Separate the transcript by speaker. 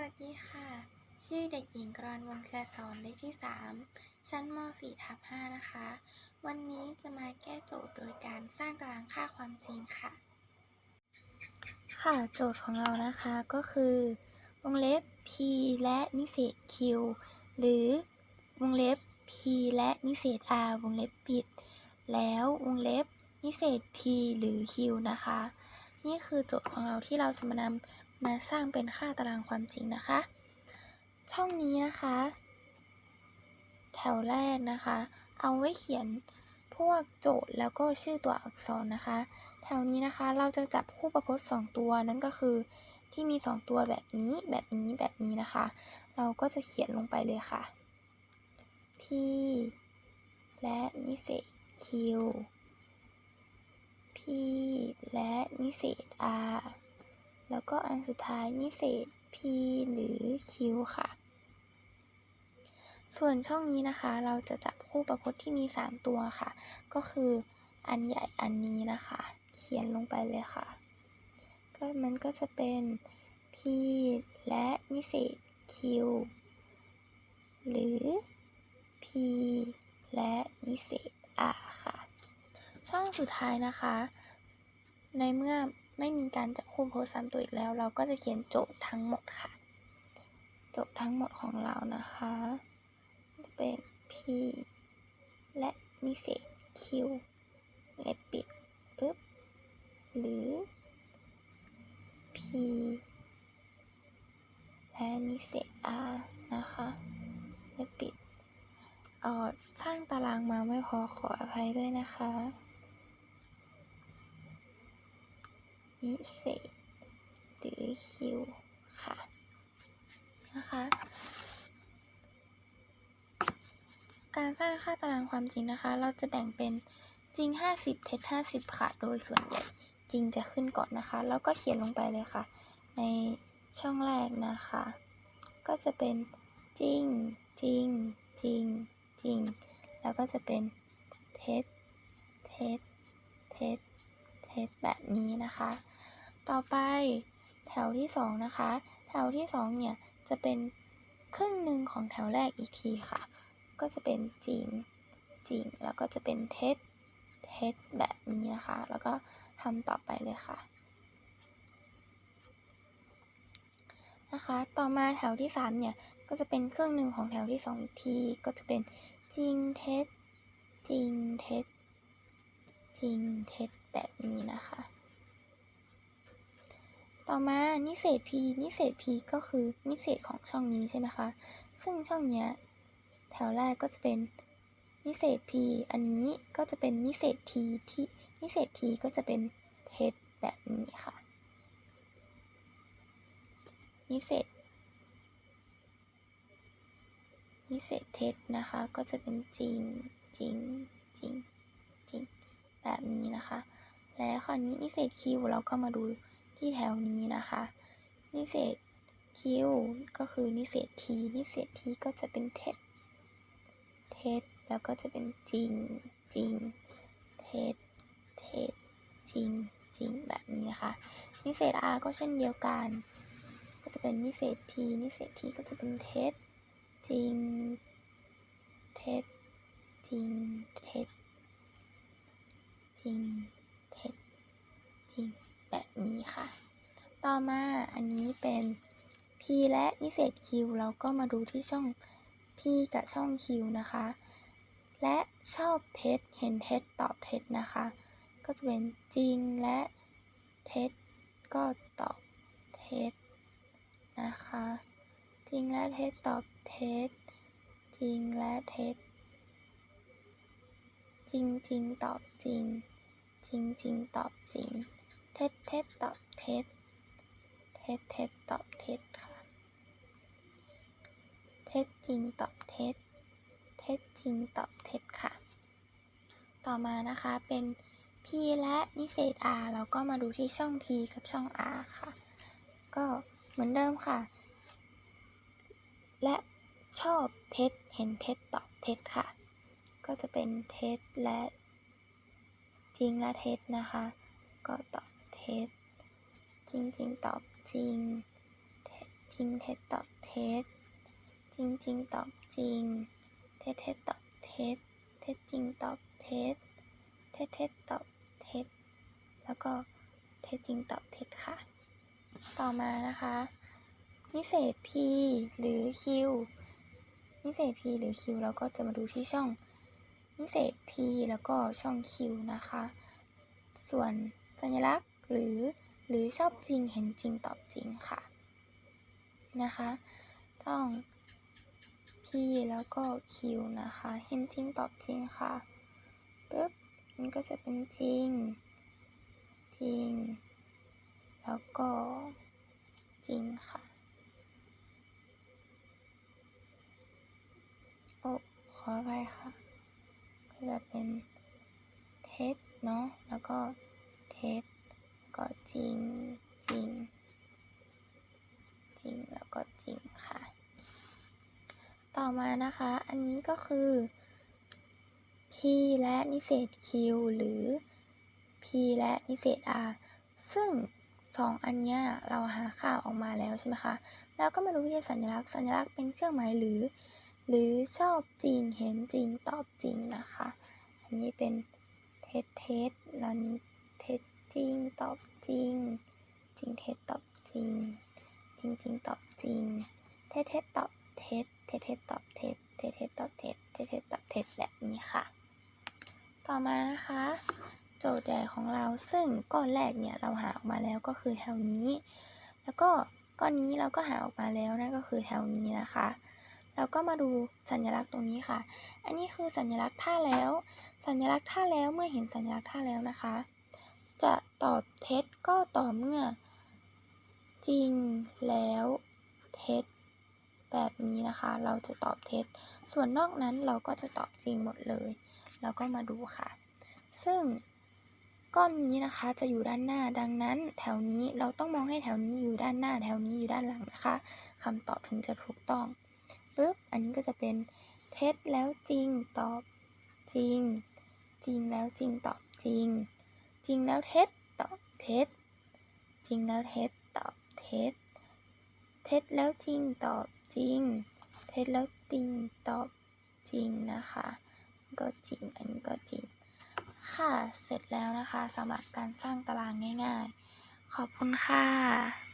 Speaker 1: วัสดีค่ะ ชื่อเด็กหญิงกรณ์วงเครือสอนเลขที่ 3 ชั้นม .4 ทับ5นะคะ วันนี้จะมาแก้โจทย์โดยการสร้างตารางค่าความจริงค่ะ ค่ะ โจทย์ของเรานะคะก็คือ วงเล็บ p และนิเศษ q หรือวงเล็บ p และนิเศษ r วงเล็บปิด แล้ววงเล็บนิเศษ p หรือ q นะคะ นี่คือโจทย์ของเราที่เราจะมานำ มาสร้างเป็นค่าตารางความจริงนะคะ ช่องนี้นะคะ แถวแรกนะคะ เอาไว้เขียนพวกโจทย์แล้วก็ชื่อตัวอักษรนะคะ แถวนี้นะคะเราจะจับคู่ประพจน์2ตัวนั่นก็คือที่มี 2 ตัวแบบนี้แบบนี้แบบนี้นะคะ เราก็จะเขียนลงไปเลยค่ะ p และนิเศษ q p และนิเศษ r แล้วก็อันสุดท้ายนิเศษ p หรือ q ค่ะ ส่วนช่องนี้นะคะ เราจะจับคู่ประพจน์ที่มี 3 ตัวค่ะ ก็คืออันใหญ่อันนี้นะคะ เขียนลงไปเลยค่ะ ก็มันก็จะเป็น p และนิเศษ q หรือ p และนิเศษ r ค่ะ ช่องสุดท้ายนะคะ ในเมื่อ ไม่มีการจับคู่โพสซ้ำตัวอีกแล้ว เราก็จะเขียนโจทย์ทั้งหมดค่ะ โจทย์ทั้งหมดของเรานะคะ จะเป็น p และนิเศษ q และปิดปึ๊บ หรือ p และนิเศษ r นะคะ และปิด เอ่อ สร้างตารางมาไม่พอขออภัยด้วยนะคะ นิเศษหรือ q ค่ะ นะคะ การสร้างค่าตารางความจริงนะคะ เราจะแบ่งเป็นจริง 50 เท็จ 50 ค่ะ โดยส่วนใหญ่จริงจะขึ้นก่อนนะคะ แล้วก็เขียนลงไปเลยค่ะ ในช่องแรกนะคะ ก็จะเป็นจริง จริง จริง จริง แล้วก็จะเป็นเท็จ เท็จ เท็จ เท็จแบบนี้นะคะ ต่อไปแถวที่สองนะคะ แถวที่สองเนี่ย จะเป็นครึ่งหนึ่งของแถวแรกอีกทีค่ะ ก็จะเป็นจริงจริง แล้วก็จะเป็นเท็จเท็จแบบนี้นะคะ แล้วก็ทำต่อไปเลยค่ะ นะคะ ต่อมาแถวที่สามเนี่ย ก็จะเป็นครึ่งหนึ่งของแถวที่สองอีกที ก็จะเป็นจริงเท็จจริงเท็จจริงเท็จแบบนี้นะคะ ต่อมานิเศษ p นิเศษ p ก็คือนิเศษของช่องนี้ใช่ไหมคะ ซึ่งช่องเนี้ยแถวแรกก็จะเป็นนิเศษ p อันนี้ก็จะเป็นนิเศษ t ที่นิเศษ t ก็จะเป็นเท็จแบบนี้ค่ะ นิเศษ นิเศษเท็จนะคะ ก็จะเป็นจริงจริงจริงจริงแบบนี้นะคะ แล้วคราวนี้นิเศษ q เราก็มาดู ที่แถวนี้นะคะ นิเศษ q ก็คือนิเศษ t นิเศษ t ก็จะเป็นเท็จเท็จแล้วก็จะเป็นจริงจริงเท็จเท็จจริงจริงแบบนี้นะคะ นิเศษ r ก็เช่นเดียวกัน ก็จะเป็นนิเศษ t นิเศษ t ก็จะเป็นเท็จจริงเท็จจริงเท็จจริง เท็จ จริง แบบ นี้ค่ะ ต่อมาอันนี้เป็น p และนิเศษ q เราก็มาดูที่ช่อง p กับช่อง q นะคะ และชอบเท็จเห็นเท็จตอบเท็จนะคะ ก็จะเป็นจริงและเท็จก็ตอบเท็จนะคะ จริงและเท็จตอบเท็จจริงและเท็จจริงจริงตอบจริง จริงจริงตอบจริง เท็จเท็จตอบเท็จเท็จเท็จตอบเท็จค่ะ เท็จจริงตอบเท็จ เท็จจริงตอบเท็จค่ะ ต่อมานะคะเป็น p และนิเศษ r เราก็มาดูที่ช่อง p กับช่อง r ค่ะ ก็เหมือนเดิมค่ะ และชอบเท็จเห็นเท็จตอบเท็จค่ะ ก็จะเป็นเท็จและจริงและเท็จนะคะ ก็ตอบ เท็จ จริงจริงตอบจริงเท็จริงเท็จตอบเท็จ จริงจริงตอบจริง เท็จเท็จตอบเท็จ เท็จจริงตอบเท็จ เท็จเท็จตอบเท็จ แล้วก็เท็จจริงตอบเท็จค่ะ ต่อมานะคะนิเศษ p หรือ q นิเศษ p หรือ q เราก็จะมาดูที่ช่องนิเศษ p แล้วก็ช่อง q นะคะ ส่วนสัญลักษณ์ หรือหรือชอบจริงเห็นจริงตอบจริงค่ะนะคะ ต้อง p แล้วก็ q นะคะ เห็นจริงตอบจริงค่ะปึ๊บมันก็จะเป็นจริง จริง แล้วก็จริงค่ะ โอ้ ขออภัยค่ะ ก็จะเป็นเท็จเนาะ แล้วก็เท็จ ก็จริงจริงจริงแล้วก็จริงค่ะ ต่อมานะคะ อันนี้ก็คือ p และนิเศษ q หรือ p และนิเศษ r ซึ่งสองอันเนี้ยเราหาค่าออกมาแล้วใช่ไหมคะ แล้วก็มาดูที่สัญลักษณ์ สัญลักษณ์เป็นเครื่องหมายหรือ หรือชอบจริง เห็นจริง ตอบจริงนะคะ อันนี้เป็นเท็จเท็จแล้วนี้ จริง ตอบจริง จริงเท็จตอบจริง จริงจริงตอบจริง เท็จเท็จตอบเท็จ เท็จเท็จตอบเท็จ เท็จเท็จตอบเท็จ เท็จเท็จตอบเท็จแบบนี้ค่ะ ต่อมานะคะ โจทย์ใหญ่ของเราซึ่งก้อนแรกเนี่ยเราหาออกมาแล้วก็คือแถวนี้ แล้วก็ก้อนนี้เราก็หาออกมาแล้วนั่นก็คือแถวนี้นะคะเราก็มาดูสัญลักษณ์ตรงนี้ค่ะ อันนี้คือสัญลักษณ์ท่าแล้ว สัญลักษณ์ท่าแล้วเมื่อเห็นสัญลักษณ์ท่าแล้วนะคะ จะตอบเท็จก็ต่อเมื่อ จริงแล้วเท็จ แบบนี้นะคะ เราจะตอบเท็จ ส่วนนอกนั้นเราก็จะตอบจริงหมดเลย เราก็มาดูค่ะ ซึ่งก้อนนี้นะคะจะอยู่ด้านหน้าดังนั้น แถวนี้เราต้องมองให้แถวนี้อยู่ด้านหน้า แถวนี้อยู่ด้านหลังนะคะคำตอบถึงจะถูกต้องปึ๊บอันนี้ก็จะเป็นเท็จแล้วจริงตอบจริง จริงแล้วจริงตอบจริง จริงแล้วเท็จตอบเท็จ จริงแล้วเท็จตอบเท็จ เท็จแล้วจริงตอบจริง เท็จแล้วจริงตอบจริงนะคะ ก็จริงอันนี้ก็จริง ค่ะเสร็จแล้วนะคะสำหรับการสร้างตารางง่าย ๆ ขอบคุณค่ะ